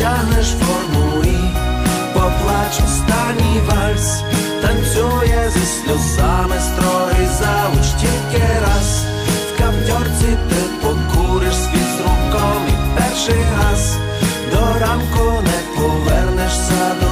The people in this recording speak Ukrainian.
тягнеш форму і поплач останній вальс, танцює зі сльозами строй, зауч тільки раз, в каптьорці ти покуриш світ з руком і перший раз, до ранку не повернешся до.